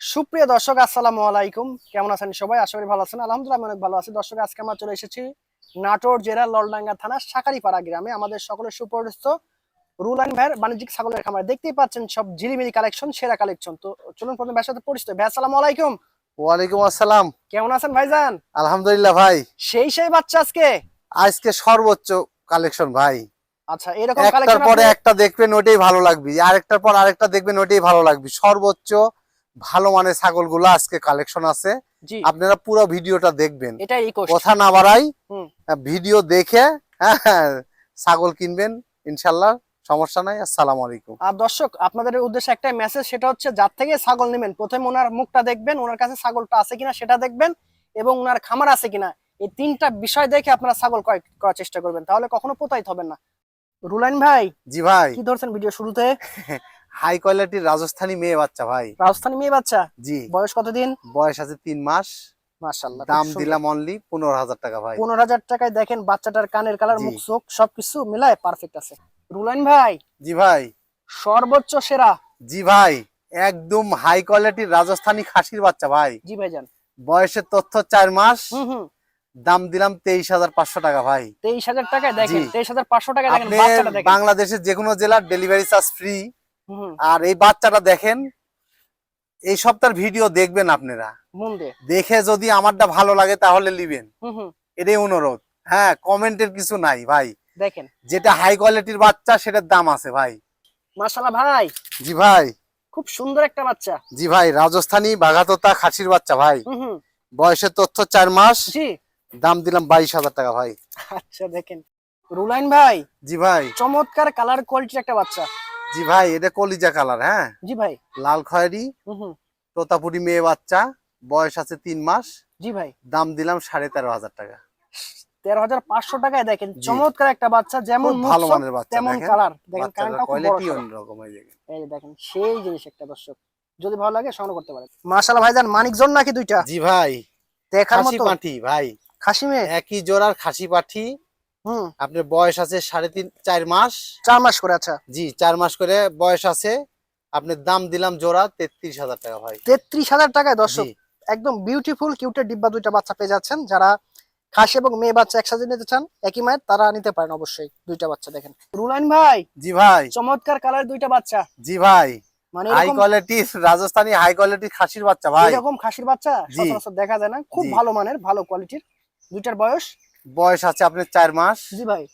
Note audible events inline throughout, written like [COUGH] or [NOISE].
সুপ্রিয় দর্শক আসসালামু আলাইকুম। কেমন আছেন সবাই? আশা করি ভালো আছেন। আলহামদুলিল্লাহ আমি অনেক ভালো আছি। দর্শক আজকে আমরা চলে এসেছি নাটোর জেলার ললডাঙ্গা থানা সাকারিপাড়া গ্রামে। আমাদের সকলের সুপরিচিত রুল অ্যান্ড ভাইয়ের বাণিজ্যিক ছাগলের খামার। দেখতেই পাচ্ছেন সব ঝিলিমিলি কালেকশন সেরা কালেকশন। তো চলুন প্রথমে ভাইয়ের সাথে পরিচিত ভাই আসসালামু আলাইকুম। ওয়ালাইকুম আসসালাম। কেমন আছেন ভাইজান? আলহামদুলিল্লাহ ভাই। সেই সেই বাচ্চা আজকে? আজকে সর্বোচ্চ কালেকশন ভাই। আচ্ছা এরকম কালেকশন পরে একটা দেখবেন ওটাই ভালো লাগবে। আরেকটার পর আরেকটা দেখবেন ওটাই ভালো লাগবে। সর্বোচ্চ ভালো মানের ছাগলগুলো আজকে কালেকশন আছে। আপনারা পুরো ভিডিওটা দেখবেন। কথা না বাড়াই ভিডিও দেখে হ্যাঁ, ছাগল কিনবেন ইনশাল্লাহ সমস্যা নাই আসসালামু আলাইকুম। আর দর্শক আপনাদের উদ্দেশ্যে একটা মেসেজ সেটা হচ্ছে যার থেকে ছাগল নেবেন প্রথমে ওনার মুখটা দেখবেন ওনার কাছে ছাগলটা আছে কিনা সেটা দেখবেন এবং ওনার খামার আছে কিনা এই তিনটা বিষয় দেখে আপনারা ছাগল ক্রয় করার চেষ্টা করবেন তাহলে কখনো প্রতারিত হবেন না। রুলাইন ভাই জি ভাই। কি ধরছেন ভিডিও শুরুতে? [LAUGHS] হাই কোয়ালিটির রাজস্থানী মেয়ে বাচ্চা ভাই। রাজস্থানী মেয়ে বাচ্চা? জি। বয়স কতদিন? বয়স আছে তিন মাস। মাশাল্লাহ দাম দিলাম অনলি টাকা ভাই। পনেরো হাজার টাকায় দেখেন বাচ্চাটার কানের কালার জি। মুখ চোখ সবকিছু মিলায় পারফেক্ট আছে। রুলাইন ভাই জি ভাই। সর্বোচ্চ সেরা। জি ভাই। একদম হাই কোয়ালিটির রাজস্থানী খাসির বাচ্চা ভাই। জি ভাইজান। বয়সের তথ্য চার মাস। হুম হুম। দাম দিলাম তেইশ হাজার পাঁচশো টাকা ভাই। তেইশ হাজার টাকায় দেখেন তেইশ হাজার পাঁচশো দেখেন বাংলাদেশের যে কোনো জেলার ডেলিভারি চার্জ ফ্রি আর এই বাচ্চাটা দেখেন এই সপ্তাহের ভিডিও দেখবেন আপনারা। দেখে যদি আমারটা ভালো লাগে তাহলে হুম এটাই অনুরোধ। হ্যাঁ কমেন্টের কিছু নাই ভাই। দেখেন। যেটা হাই কোয়ালিটির বাচ্চা সেটার দাম আছে ভাই। মাশাল্লাহ ভাই। জি ভাই। খুব সুন্দর একটা বাচ্চা। জি ভাই রাজস্থানী বাঘাতোতা খাসির বাচ্চা ভাই। বয়সের তথ্য চার মাস। জি। দাম দিলাম বাইশ হাজার টাকা ভাই। আচ্ছা দেখেন। রুলাইন ভাই। জি ভাই। চমৎকার কালার কোয়ালিটির একটা বাচ্চা। জি ভাই এটা কলিজা কালার হ্যাঁ? জি ভাই। লাল খয়েরি তোতাপুরি মেয়ে বাচ্চা বয়স আছে তিন মাস। জি ভাই। দাম দিলাম সাড়ে তেরো হাজার টাকা। তেরো হাজার পাঁচশো টাকায় দেখেন চমৎকার একটা বাচ্চা যেমন ভালো মানের বাচ্চা তেমন দেখেন। কালার দেখেন বাচ্চাটার কানটা খুব বড় কোয়ালিটি অন্যরকম এই দেখেন। এই দেখেন সেই জিনিস একটা দর্শক। যদি ভালো লাগে সংগ্রহ করতে পারেন। ভাইজান মানিকজন নাকি দুইটা? জি ভাই। দেখার খাসি মতো। পাঠি ভাই। খাসি মেয়ে? একই জোড়ার খাসি পাঠি। আপনার বয়স আছে সাড়ে তিন চার মাস। চার মাস করে আচ্ছা। জি চার মাস করে বয়স আছে। আপনার দাম দিলাম জোড়া তেত্রিশ হাজার টাকা ভাই। তেত্রিশ হাজার টাকায় দর্শক একদম বিউটিফুল কিউটের ডিব্বা দুইটা বাচ্চা পেয়ে যাচ্ছেন। যারা খাসি এবং মেয়ে বাচ্চা একসাথে নিতে চান একই মায়ের তারা নিতে পারেন অবশ্যই দুইটা বাচ্চা দেখেন। রুলাইন ভাই জি ভাই। চমৎকার কালার দুইটা বাচ্চা। জি ভাই। মানে হাই রাজস্থানী হাই কোয়ালিটির খাসির বাচ্চা ভাই। এরকম খাসির বাচ্চা। সচরাচর দেখা যায় না। খুব ভালো মানের ভালো কোয়ালিটির দুইটার বয়স বয়স আছে আপনার চার মাস। জি ভাই।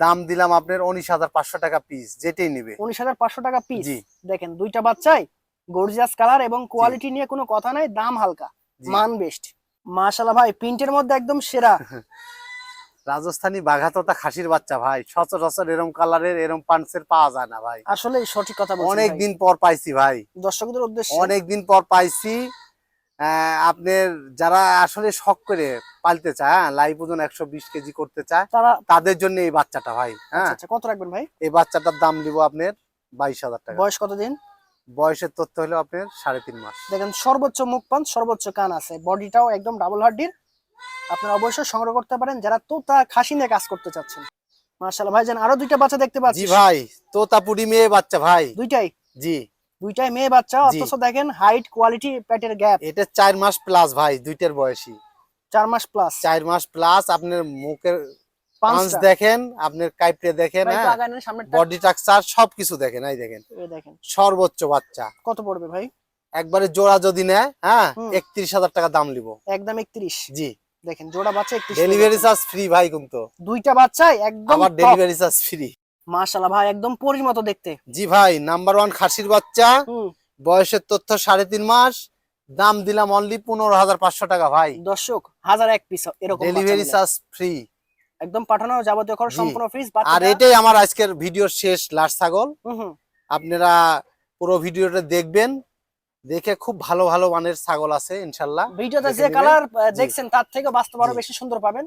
দাম দিলাম আপনার উনিশ হাজার পাঁচশো টাকা পিস যেটাই নেবে। উনিশ হাজার পাঁচশো টাকা পিস জি। দেখেন দুইটা বাচ্চাই গর্জিয়াস কালার এবং কোয়ালিটি নিয়ে কোনো কথা নাই দাম হালকা। মান বেস্ট মাশাল্লাহ ভাই প্রিন্টের মধ্যে একদম সেরা। [LAUGHS] রাজস্থানী বাঘাততা খাসির বাচ্চা ভাই সচরাচর এরম কালারের এরম পান্সের পাওয়া যায় না ভাই। আসলে সঠিক কথা বলছেন অনেক দিন পর পাইছি ভাই। দর্শকদের উদ্দেশ্যে। অনেক দিন পর পাইছি। আপনার যারা আসলে শখ করে পালতে চায় হ্যাঁ লাইভ ওজন একশো বিশ কেজি করতে চায় তারা তাদের জন্য এই বাচ্চাটা ভাই হ্যাঁ। আচ্ছা আচ্ছা, কত রাখবেন ভাই? এই বাচ্চাটার দাম দিব আপনার বাইশ হাজার টাকা। বয়স কতদিন? বয়সের তথ্য হলো আপনার সাড়ে তিন মাস। দেখেন সর্বোচ্চ মুখ পান সর্বোচ্চ কান আছে। বডিটাও একদম ডাবল হাড্ডির আপনারা অবশ্যই সংগ্রহ করতে পারেন। যারা তোতা খাসি নিয়ে কাজ করতে চাচ্ছেন মার্শাল ভাই ভাইজান আরও দুইটা বাচ্চা দেখতে পাচ্ছি। ভাই তোতা তোতাপুরি মেয়ে বাচ্চা ভাই। দুইটাই? জি। দুইটাই মেয়ে বাচ্চা অথচ দেখেন হাইট কোয়ালিটি পেটের গ্যাপ এটা চার মাস প্লাস ভাই দুইটার বয়সী। চার মাস প্লাস চার মাস প্লাস আপনার মুখের পাঁচ দেখেন আপনার কাইপে দেখেন ভাই, একটু হ্যাঁ। বডি স্ট্রাকচার সবকিছু দেখেন এই দেখেন। সর্বোচ্চ বাচ্চা। কত পড়বে ভাই? একবারে জোড়া যদি নেয় হ্যাঁ একত্রিশ হাজার টাকা দাম নিব। একদম একত্রিশ। জি। দেখেন জোড়া বাচ্চা ডেলিভারি চার্জ ফ্রি ভাই কিন্তু। দুইটা বাচ্চাই একদম আমার ডেলিভারি চার্জ ফ্রি মাশাল্লাহ ভাই একদম পরির মতো দেখতে। জি ভাই নাম্বার ওয়ান খাসির বাচ্চা। বয়সের তথ্য সাড়ে তিন মাস। দাম দিলাম অনলি পনেরো হাজার পাঁচশো টাকা ভাই। দর্শক হাজার এক পিস এরকম ডেলিভারি চার্জ ফ্রি একদম পাঠানো যাবতীয় খরচ সম্পূর্ণ ফ্রিজ আর এটাই আমার আজকের ভিডিওর শেষ লাস্ট ছাগল। আপনারা পুরো ভিডিওটা দেখবেন। দেখে খুব ভালো ভালো মানের ছাগল আছে ইনশাল্লাহ ভিডিওতে যে কালার দেখছেন তার থেকে বাস্তব আরও বেশি সুন্দর পাবেন।